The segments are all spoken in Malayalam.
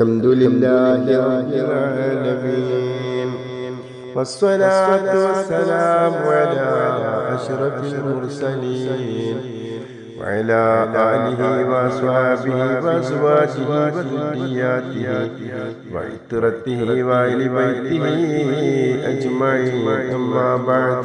الحمد لله رب العالمين. والصلاة والسلام على أشرف المرسلين. وعلى آله وأصحابه وأزواجه وذرياته وعترته وآل بيته أجمعين. أما بعد.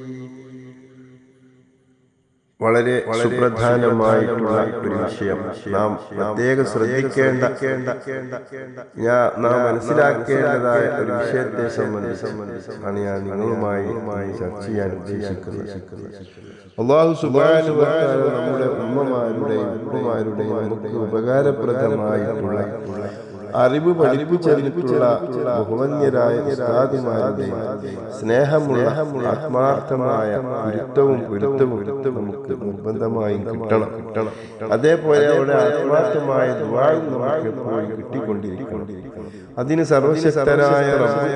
വളരെ സുപ്രധാനമായിട്ടുള്ള ഒരു വിഷയം. നാം പ്രത്യേകം ശ്രദ്ധിക്കേണ്ട ഞാൻ നാം മനസ്സിലാക്കേണ്ടതായ ഒരു വിഷയത്തെ സംബന്ധിച്ച് ആണ് ഞാൻ നിങ്ങളുമായി ചർച്ച ചെയ്യാൻ ഉദ്ദേശിക്കുന്നത്. അള്ളാഹു നമ്മുടെ ഉമ്മമാരുടെയും ഉമ്മമാരുടെയും നമുക്ക് ഉപകാരപ്രദമായിട്ടുള്ള അറിവ് പഠിപ്പിച്ചറിഞ്ഞിട്ടുള്ള ബഹുമന്യരായ ഉസ്താദിമാരുടെയും സ്നേഹമുള്ള ആത്മാർത്ഥമായ ഗുരുത്വവും ഗുരുത്വവും നമുക്ക് നിർബന്ധമായും കിട്ടണം. കിട്ടണം അതേപോലെ അവിടെ ആത്മാർത്ഥമായ ദുബായും നമുക്ക് എപ്പോഴും കിട്ടിക്കൊണ്ടിരിക്കണം. അതിന് സർവശക്തനായ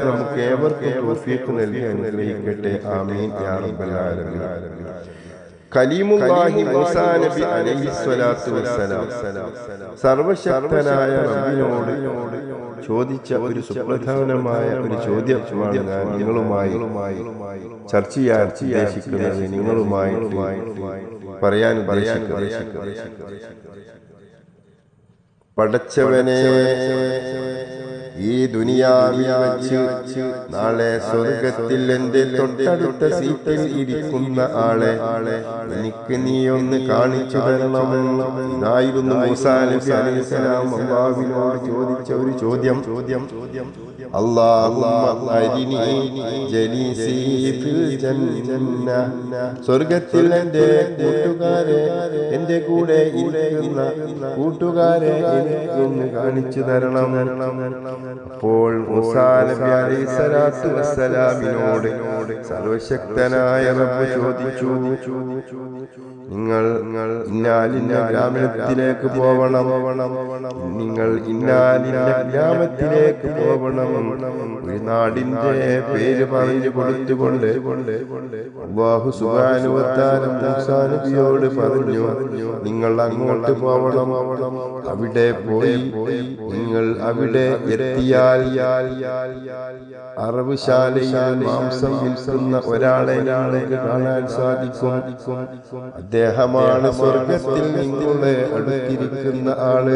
നമുക്ക് ഏവർക്കും തോഫീക്ക് നൽകി അനുഗ്രഹിക്കട്ടെ. ആമീൻ. യാ റബ്ബൽ ആലമീൻ. കലീമുല്ലാഹി മൂസാ നബി അലൈഹി സ്വലാത്തു വസ്സലാം. സർവശക്തനായ റബ്ബിനോട് ചോദിച്ച ഒരു സുപ്രധാനമായ ഒരു ചോദ്യമാണ് ഞാൻ നിങ്ങളുമായി ചർച്ച ചെയ്യാൻ ഉദ്ദേശിക്കുന്നത് നിങ്ങളുമായി പറയാൻ ഉദ്ദേശിക്കുന്നത് പടച്ചവനെ ഈ ദുനിയാവിൽ വച്ച് നാളെ സ്വർഗത്തിൽ എന്റെ തൊട്ടടുത്ത സീറ്റിൽ ഇരിക്കുന്ന ആളെ എനിക്ക് നീ ഒന്ന് കാണിച്ചു തരണം. ഇതായിരുന്നു അള്ളാഹുവിനോട് ചോദിച്ച ഒരു ചോദ്യം. ചോദ്യം ചോദ്യം സ്വർഗത്തിൽ എന്റെ കൂട്ടുകാരെ എന്റെ കൂടെ ഇരിക്കുന്ന കൂട്ടുകാരെ എനിക്കൊന്ന് കാണിച്ചു തരണം. അപ്പോൾ വസ്സലാമിനോട് സർവശക്തനായ റബ്ബ് ചോദിച്ചു. നിങ്ങൾ നിങ്ങൾ ഇന്നാലിന്റെ ഗ്രാമത്തിലേക്ക് പോവണം. നിങ്ങൾ ഇന്നാലിന്റെ ഗ്രാമത്തിലേക്ക് പോവണം. ഒരു നാടിന്റെ പേര് പറഞ്ഞു കൊടുത്തുകൊണ്ട് അള്ളാഹു നബിയോട് പറഞ്ഞു നിങ്ങൾ അങ്ങോട്ട് പോവണം. അവിടെ പോയി നിങ്ങൾ അവിടെ എത്തിയാൽ അറവുശാലയിൽ മാംസം വിൽക്കുന്ന ഒരാളെ കാണാൻ സാധിക്കും. അദ്ദേഹമാണ് സ്വർഗത്തിൽ നിങ്ങളുടെ അടുത്തിരിക്കുന്ന ആൾ.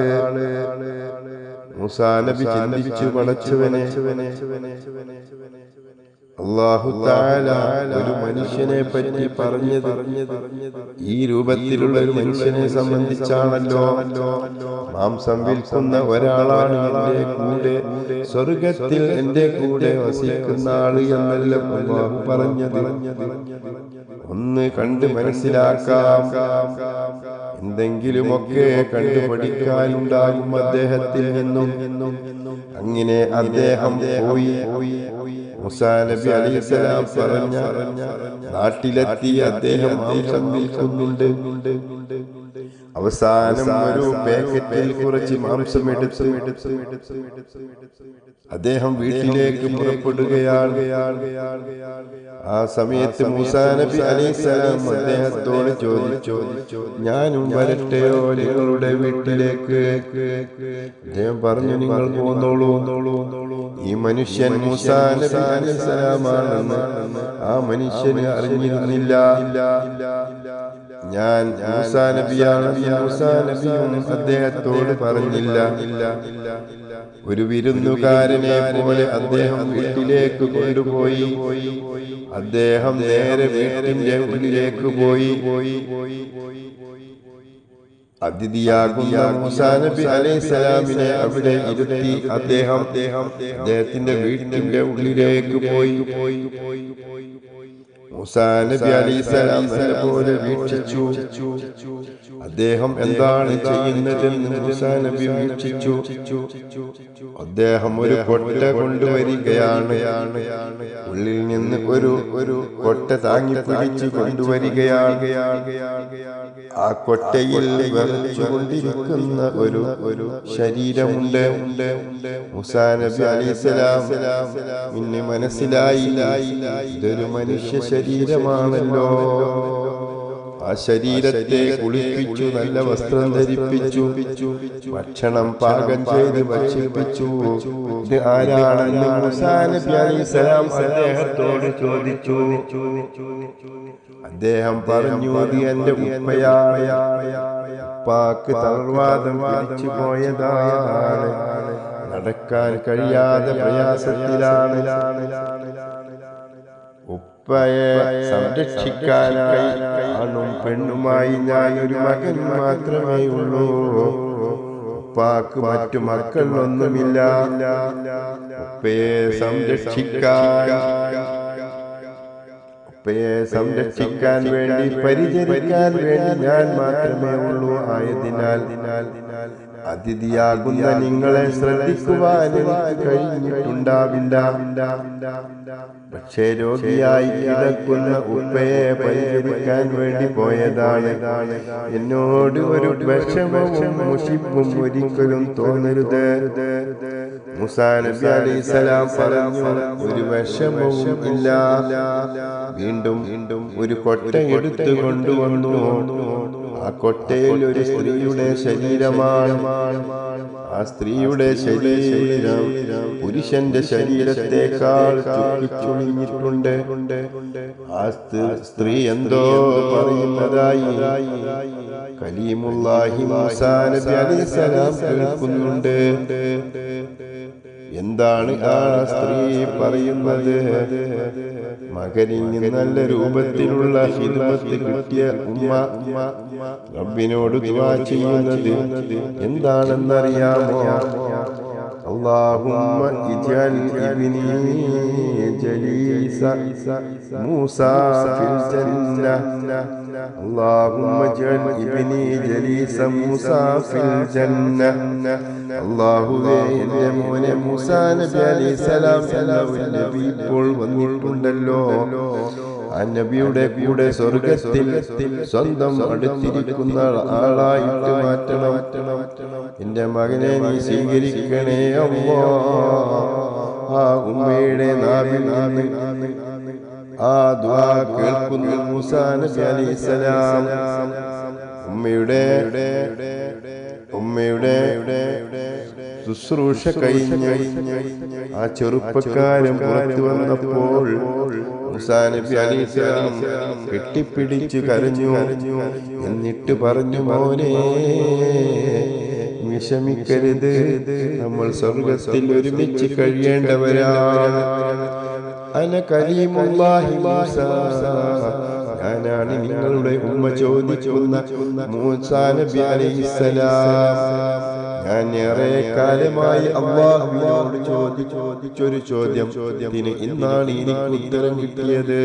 മുസാനബി ചിന്തിച്ചു പടച്ചവനെ അള്ളാഹു ഒരു മനുഷ്യനെ പറ്റി പറഞ്ഞത് ഈ രൂപത്തിലുള്ള ഒരു മനുഷ്യനെ സംബന്ധിച്ചാണല്ലോ. മാംസം വിൽക്കുന്ന ഒരാളാണ് എന്റെ കൂടെ. സ്വർഗത്തിൽ എന്റെ കൂടെ വസിക്കുന്ന ആൾ എന്നല്ല അള്ളാഹു പറഞ്ഞത്. ഒന്ന് കണ്ട് മനസ്സിലാക്കാം. എന്തെങ്കിലുമൊക്കെ കണ്ടുപഠിക്കാനുണ്ടാകും അദ്ദേഹത്തിൽ നിന്നും. അങ്ങനെ അദ്ദേഹം പോയി. മുസാ നബി അലൈഹിസ്സലാം പറഞ്ഞ നാട്ടിലെത്തി അദ്ദേഹം മാംസം വിൽക്കുന്നുണ്ട്. അവസാനം ഒരു പാക്കറ്റിൽ കുറച്ച് മാംസം എടുത്ത് അദ്ദേഹം വീട്ടിലേക്ക് പുറപ്പെടുകയാണ്. ആ സമയത്ത് മൂസാ നബി അലൈഹിസ്സലാം അദ്ദേഹത്തോട് ചോദിച്ചു ഞാനും വരട്ടെയോ നിങ്ങളുടെ വീട്ടിലേക്ക്? അദ്ദേഹം പറഞ്ഞു നിങ്ങൾ പോന്നോളൂ. ഈ മനുഷ്യൻ മൂസാ നബി അലൈഹിസ്സലാമാണെന്ന് ആ മനുഷ്യന് അറിഞ്ഞിരുന്നില്ല. ഞാൻ മൂസാ നബിയാണ് മൂസാ നബിയും അദ്ദേഹത്തോട് പറഞ്ഞില്ല. ഒരു വിരുന്നുകാരനെ പോലെ അദ്ദേഹം വീട്ടിലേക്ക് കൊണ്ടുപോയി. അദ്ദേഹം നേരെ വീട്ടിന്റെ ഉള്ളിലേക്ക് പോയി. അതിഥിയാകുന്ന മുസാനബി അലൈഹി അലൈഹിസ്സലാമിനെ അവിടെ ഇരുത്തി അദ്ദേഹം അദ്ദേഹത്തിന്റെ വീട്ടിന്റെ ഉള്ളിലേക്ക് പോയി. മൂസാ നബി അലൈഹിസ്സലാം നല്ലപോലെ വീക്ഷിച്ചു. അദ്ദേഹം എന്താണ് ചെയ്യുന്നതെന്ന് മുസാനബി വീക്ഷിച്ചു. അദ്ദേഹം ഒരു കൊട്ട കൊണ്ടുവരികയാണ്. ഉള്ളിൽ നിന്ന് ഒരു ഒരു കൊട്ട താങ്ങി പിടിച്ചു കൊണ്ടുവരികയാണ്. ആ കൊട്ടയിൽ വിറച്ചുകൊണ്ടിരിക്കുന്ന ഒരു ഒരു ശരീരമുണ്ട്. മുസാ നബി അലൈഹിസ്സലാം പിന്നെ മനസ്സിലായി. ഇതൊരു മനുഷ്യ ശരീരമാണല്ലോ. ശരീരത്തെ കുളിപ്പിച്ചു നല്ല വസ്ത്രം ധരിപ്പിച്ചു ഭക്ഷണം പാകം ചെയ്ത് ഭക്ഷിപ്പിച്ചു. ആരാണെന്ന് മൂസാ നബി അലൈഹിസ്സലാം അദ്ദേഹത്തോട് ചോദിച്ചു. അദ്ദേഹം പറഞ്ഞു ഇത് എന്റെ ഉപ്പയായ ഉപ്പാക്ക് തളർവാദം പിടിച്ചു പോയതാണ്. നടക്കാൻ കഴിയാതെ പ്രയാസത്തിലാണ്. ഉപ്പയെ സംരക്ഷിക്കാനായി ആണും പെണ്ണുമായി ഞാൻ ഒരു മകൻ മാത്രമേ ഉള്ളൂ. ഉപ്പാക്ക് മറ്റു മക്കളൊന്നുമില്ല. ഉപ്പയെ സംരക്ഷിക്കാൻ ഉപ്പയെ സംരക്ഷിക്കാൻ വേണ്ടി പരിചരിക്കാൻ വേണ്ടി ഞാൻ മാത്രമേ ഉള്ളൂ ആയതിനാൽ അതിഥിയാകുന്ന നിങ്ങളെ ശ്രദ്ധിക്കുവാൻ കഴിഞ്ഞിട്ടുണ്ടാവില്ല. പക്ഷേ രോഗിയായി കിടക്കുന്ന ഉപ്പയെ പരിഹരിക്കാൻ വേണ്ടി പോയതാണ്. എന്നോട് ഒരു വിഷമവും മുഷിപ്പും ഒരിക്കലും തോന്നരുത്. പറഞ്ഞു ഒരു വിഷമവും ഇല്ല. വീണ്ടും വീണ്ടും ഒരു കൊട്ട എടുത്തു കൊണ്ടുവന്നു ആ കൊട്ടയിൽ ഒരു സ്ത്രീയുടെ ശരീരമാണ്. ആ സ്ത്രീയുടെ ശരീരം പുരുഷന്റെ ശരീരത്തെക്കാൾ ചുളിഞ്ഞിട്ടുണ്ട്. ആ സ്ത്രീ- എന്തോ പറയുന്നതായി കലീമുല്ലാഹി മൂസാ നബി എന്താണ് ആ സ്ത്രീ പറയുന്നത്? മകനിന് നല്ല രൂപത്തിലുള്ള ഹിദ്മത്ത് കിട്ടിയ ഉമ്മ റബ്ബിനോട് ദുആ ചെയ്യുന്നത് എന്താണെന്നറിയാമോ? اللهم اجعل ابني جليس موسى في الجنة اللهم اجعل ابني جليس موسى في الجنة അള്ളാഹുവേ എന്റെ മോനെ മൂസാ നബി അലൈഹി സലാം എന്ന ഒരു നബി ഇപ്പോൾ വന്നിട്ടുണ്ടല്ലോ ആ നബിയുടെ കൂടെ സ്വർഗത്തിൽ സ്വന്തം അടുത്തിരിക്കുന്ന ആളായിട്ട് മാറ്റണം. എന്റെ മകനെ നീ സ്വീകരിക്കണേ അമ്മ ആ ഉമ്മയുടെ നാവിൽ നിന്ന് ആ ദ്വാ കേൾക്കുന്നു മൂസാ നബി അലൈഹി സലാം ഉമ്മയുടെ ഉമ്മയുടെ ശുശ്രൂഷ കഴിഞ്ഞ് ആ ചെറുപ്പക്കാരൻ പുറത്തു വന്നപ്പോൾ നബി അലൈഹിസ്സലാം കെട്ടിപ്പിടിച്ചു കരഞ്ഞു. എന്നിട്ട് പറഞ്ഞു മോനെ വിഷമിക്കരുത്. നമ്മൾ സ്വർഗത്തിൽ ഒരുമിച്ച് കഴിയേണ്ടവരാണ്. അന കലീമുല്ലാഹി മൂസ. ഞാനാണ് നിങ്ങളുടെ ഉമ്മ ചോദിക്കുന്ന മൂസാ നബി അലൈഹിസ്സലാം ഞാൻ ഏറെ കാലമായി അള്ളാഹുവിനോട് ചോദി ചോദിച്ചൊരു ചോദ്യം. ചോദ്യത്തിന് ഇന്നാണ് എനിക്ക് ഉത്തരം കിട്ടിയത്.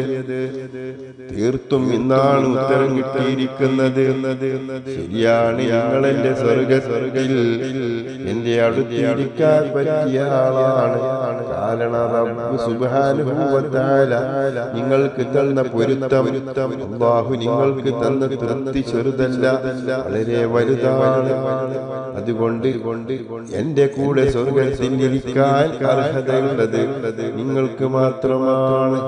തീർത്തും ഇന്നാണ് ഉത്തരം കിട്ടിയിരിക്കുന്നത്. ശരിയാണ് നിങ്ങൾ എന്റെ സ്വർഗ സ്വർഗിൽ എന്റെ അടുത്തിരിക്കാൻ പറ്റിയ ആളാണ്. കാരണം വ നിങ്ങൾക്ക് തന്ന പൊരുത്തം അള്ളാഹു നിങ്ങൾക്ക് തന്ന തൃപ്തി ചെറുതല്ല വളരെ വലുതാണ്. അതുകൊണ്ട് എന്റെ കൂടെ സ്വർഗത്തിൽ ഇരിക്കാൻ അർഹതയുള്ളത് നിങ്ങൾക്ക് മാത്രമാണ്.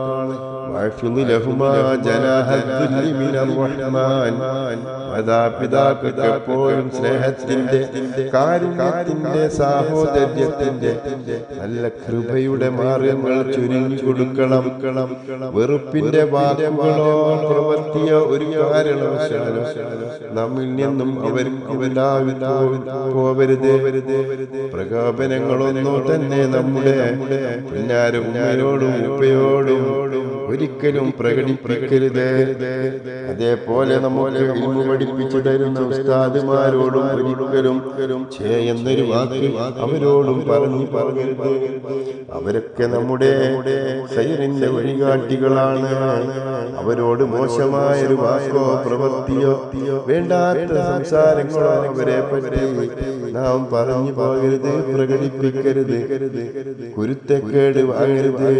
വാഴ്ഫുന്നു ലഹുമാ ജനാഹദ്ദുല്ലി മിനർ റഹ്മാൻ മാതാപിതാക്കൾക്ക് എപ്പോഴും സ്നേഹത്തിന്റെ കാരുണ്യത്തിന്റെ സാഹോദര്യത്തിന്റെ നല്ല കൃപയുടെ മാർഗങ്ങൾ ചുരുങ്ങി കൊടുക്കണം. വെറുപ്പിന്റെ വാക്കുകളോ പ്രവർത്തിയോ ഒരു കാരണവശാലോ നമ്മിൽ നിന്നും പോവരുത് പ്രകോപനങ്ങളൊന്നും തന്നെ നമ്മുടെ പിന്നാരും ഉമ്മയോടും ഉപ്പയോടും ഒരിക്കലും പ്രകടിപ്പിക്കരുത്. അതേപോലെ നമ്മളെ ഇൽമു പഠിപ്പിച്ചു തരുന്ന ഉസ്താദുമാരോടും ഒരിക്കലും ഛേ എന്നൊരു വാക്ക് അവരോടും പറഞ്ഞു പറയരുത് അവരൊക്കെ നമ്മുടെ സൈറിന്റെ വഴികാട്ടികളാണ്. അവരോട് മോശമായ ഒരു വാക്കോ പ്രവൃത്തിയോ വേണ്ടാത്ത സംസാരങ്ങളോ അവരെ പറ്റി നാം പറഞ്ഞു പോകരുത് പ്രകടിപ്പിക്കരുത്. കുരുത്തക്കേട് വാങ്ങരുത്.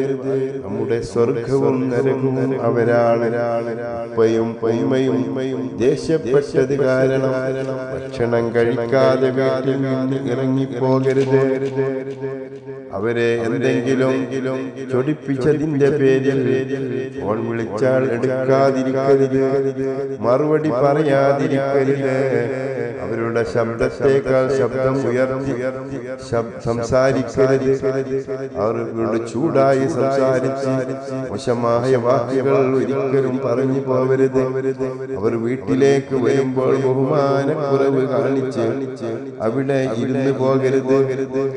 നമ്മുടെ സ്വർഗവും നരകവും അവരാണ്. ഉപ്പയും ദേഷ്യപ്പെട്ടത് കാരണം ഭക്ഷണം കഴിക്കാതെ വീട്ടിൽ ഇറങ്ങിപ്പോകരുത്. അവരെ എന്തെങ്കിലും ചൊടിപ്പിച്ചതിന്റെ പേരിൽ ഫോൺ വിളിച്ചാൽ എടുക്കാതിരിക്കരുത്. മറുപടി പറയാതിരിക്കരുത്. അവരുടെ ശബ്ദത്തേക്കാൾ ശബ്ദം ഉയർത്തി സംസാരിക്കരുത്. അവരോട് ചൂടായി സംസാരിച്ച് മോശമായ വാക്കുകൾ ഒരിക്കലും പറഞ്ഞു പോവരുത് അവർ വീട്ടിലേക്ക് വരുമ്പോൾ ബഹുമാനക്കുറവ് കാണിച്ച് അവിടെ ഇരുന്ന് പോകരുത്.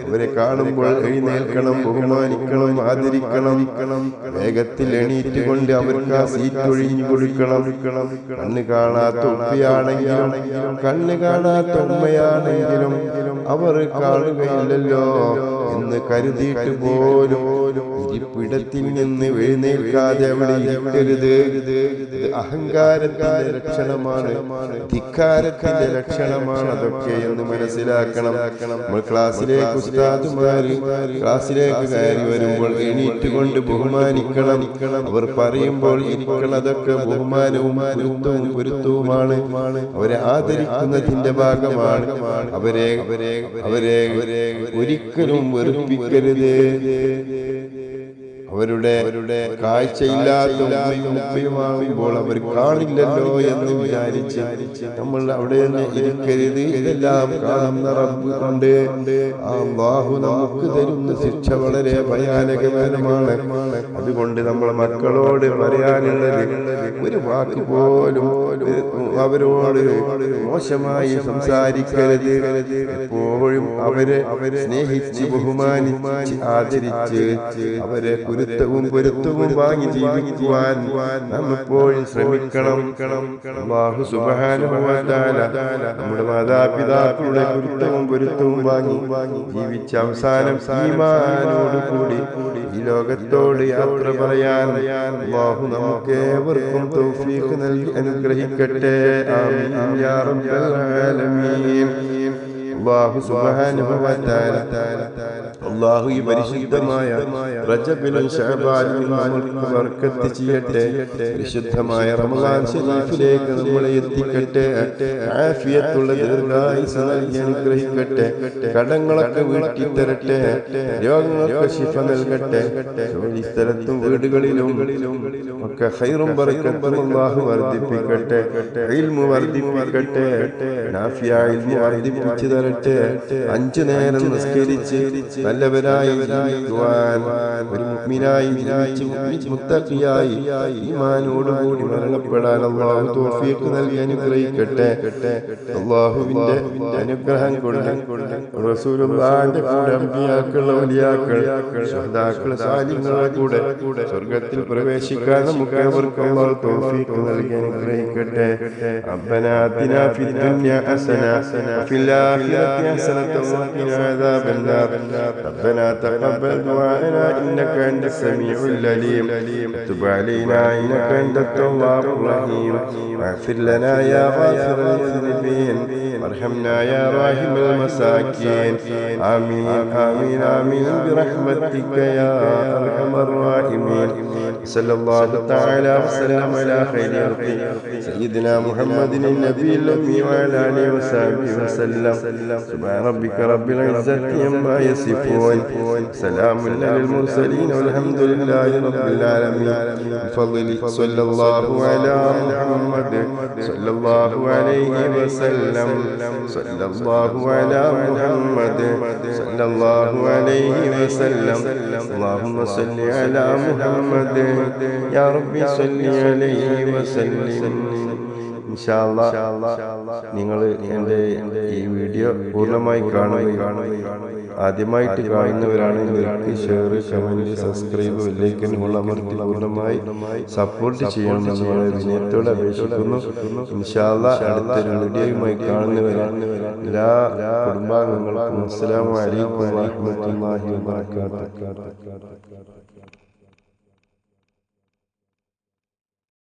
അവരെ കാണുമ്പോൾ എഴുന്നേൽക്കണം ബഹുമാനിക്കണം ആദരിക്കണം. വേഗത്തിൽ എണീറ്റ് കൊണ്ട് അവർക്ക് ആ സീറ്റ് ഒഴിഞ്ഞു കൊടുക്കണം. കണ്ണ് കാണാത്ത ഉപ്പയാണെങ്കിലും കണ്ണ് കാണാത്ത ഉമ്മയാണെങ്കിലും അവർ കാണുകയില്ലല്ലോ എന്ന് കരുതിയിട്ട് പോലും ഇരിപ്പിടത്തിൽ നിന്ന് എഴുന്നേൽക്കാതെ അവിടെ ഇരിക്കരുത്. അഹങ്കാരത്തിന്റെ ലക്ഷണമാണ് ധിക്കാരത്തിന്റെ ലക്ഷണമാണ് അതൊക്കെ എന്ന് മനസ്സിലാക്കണം. നമ്മൾ ക്ലാസ്സിലേക്ക് ഉസ്താദുമാര് ക്ലാസ്സിലേക്ക് കയറി വരുമ്പോൾ എണീറ്റ് കൊണ്ട് ബഹുമാനിക്കണം. അവർ പറയുമ്പോൾ ഇരിക്കണതൊക്കെ ബഹുമാനവും പൊരുത്തവും പൊരുത്തവുമാണ്. അവരെ ആദരിക്കുന്നതിന്റെ ഭാഗമാണ്. അവരെ അവരെ അവരെ ഒരിക്കലും വെറുപ്പിക്കരുത്. അവരുടെ അവരുടെ കാഴ്ചയില്ലാത്ത ഉമ്മയും അവർ കാണില്ലല്ലോ എന്ന് വിചാരിച്ച് നമ്മൾ അവിടെ തന്നെ ഇരിക്കരുത്. ഇതെല്ലാം കാണുന്ന റബ്ബ് കൊണ്ട് ആ അള്ളാഹു നമുക്ക് തരുന്ന ശിക്ഷ വളരെ ഭയാനകമാണ് അതുകൊണ്ട് നമ്മൾ മക്കളോട് പറയാനുള്ളത് ഒരു വാക്ക് പോലും അവരോട് മോശമായി സംസാരിക്കരുത്. എപ്പോഴും അവരെ അവരെ സ്നേഹിച്ച് ബഹുമാനിച്ച് ആദരിച്ച് അവരെ പൊരുത്തവും വാങ്ങി ജീവിക്കുവാൻ നാം ശ്രമിക്കണം. വ തആല നമ്മുടെ മാതാപിതാക്കളുടെ പൊരുത്തവും പൊരുത്തവും വാങ്ങി ജീവിച്ച അവസാനം ഈമാനോട് കൂടി ഈ ലോകത്തോട് യാത്ര പറയാൻ ബാഹു നമുക്കേവർക്കും തൗഫീഖ് നൽകി അനുഗ്രഹിക്കട്ടെ. ആമീൻ. യാ റബ്ബൽ ആലമീൻ. വ തആല. അള്ളാഹു ഈ പരിശുദ്ധമായ റജബിലും ഷഹബാനിലും നമ്മൾക്ക് ബർക്കത്ത് ചെയ്യട്ടെ. പരിശുദ്ധമായ റമദാൻ ശരീഫിലേക്ക് നമ്മളെ എത്തിക്കട്ടെ. ആഫിയത്തുള്ള ദീർഘായുസ് നൽകി അനുഗ്രഹിക്കട്ടെ. കടങ്ങളൊക്കെ വീട്ടി തരട്ടെ. രോഗങ്ങൾക്ക് ശിഫ നൽകട്ടെ. ജോലി സ്ഥലത്തും വീടുകളിലും ഒക്കെ ഹൈറും ബർക്കത്തും അള്ളാഹു വർദ്ധിപ്പിക്കട്ടെ. ഇൽമു വർദ്ധിപ്പിക്കട്ടെ. നാഫിയ ഇൽമു വർദ്ധിപ്പിച്ചു തരട്ടെ അഞ്ചു നേരം നിസ്കരിച്ച് നല്ലവരായി ജീവിക്കുവാൻ ഒരു മുഅ്മിനായി ജീവിച്ച് മുത്തഖിയായി ഈമാനോടുകൂടി മരണപ്പെടാൻ അള്ളാഹു തൗഫീഖ് നൽകി അനുഗ്രഹിക്കട്ടെ അള്ളാഹുവിന്റെ അനുഗ്രഹം കൊണ്ട് റസൂലുള്ളാഹിന്റെ കൂടെ അമ്പിയാക്കൾ ഔലിയാക്കൾ ശുഹദാക്കൾ സാലിഹുകളുടെ കൂടെ സ്വർഗ്ഗത്തിൽ പ്രവേശിക്കാൻ നമുക്ക് ഏവർക്കും അള്ളാഹു തൗഫീഖ് നൽകി അനുഗ്രഹിക്കട്ടെ ربنا آتنا في الدنيا حسنة وفي الآخرة حسنة وقنا عذاب النار ربنا تقبل دعاءنا إنك أنت السميع العليم. تب علينا إنك أنت التواب الرحيم. واغفر لنا يا غافر المذنبين وارحمنا يا راحم المساكين. آمين آمين آمين. برحمتك يا أرحم الراحمين. صلى الله تعالى وسلم على خير خلقه. سيدنا محمد النبي الأمي وعلى آله وصحبه وسلم. سبحان ربك رب العزة عما يصفون. سلام على المرسلين والحمد لله رب العالمين. بفضل صلى الله على محمد صلى الله عليه وسلم. صلى الله على محمد صلى الله عليه وسلم. اللهم صل على محمد يا ربي صل عليه وسلم ഇൻഷാല്ലാ നിങ്ങൾ എൻ്റെ ഈ വീഡിയോ പൂർണ്ണമായി കാണുകയും ആദ്യമായിട്ട് കാണുന്നവരാണെങ്കിൽ ലൈക്ക് ഷെയർ കമന്റ് സബ്സ്ക്രൈബ് ബെല്ലൈക്കൻ അമർത്തി പൂർണ്ണമായി സപ്പോർട്ട് ചെയ്യണമെന്ന് വളരെ വിനയത്തോടെ അപേക്ഷിക്കുന്നു ഇൻഷാല്ലാ അടുത്തൊരു വീഡിയോയുമായി കാണുന്നവരെ എല്ലാ കുടുംബാംഗങ്ങൾക്കും അസ്സലാമു അലൈക്കും വറഹ്മത്തുള്ളാഹി വബറകാതുഹു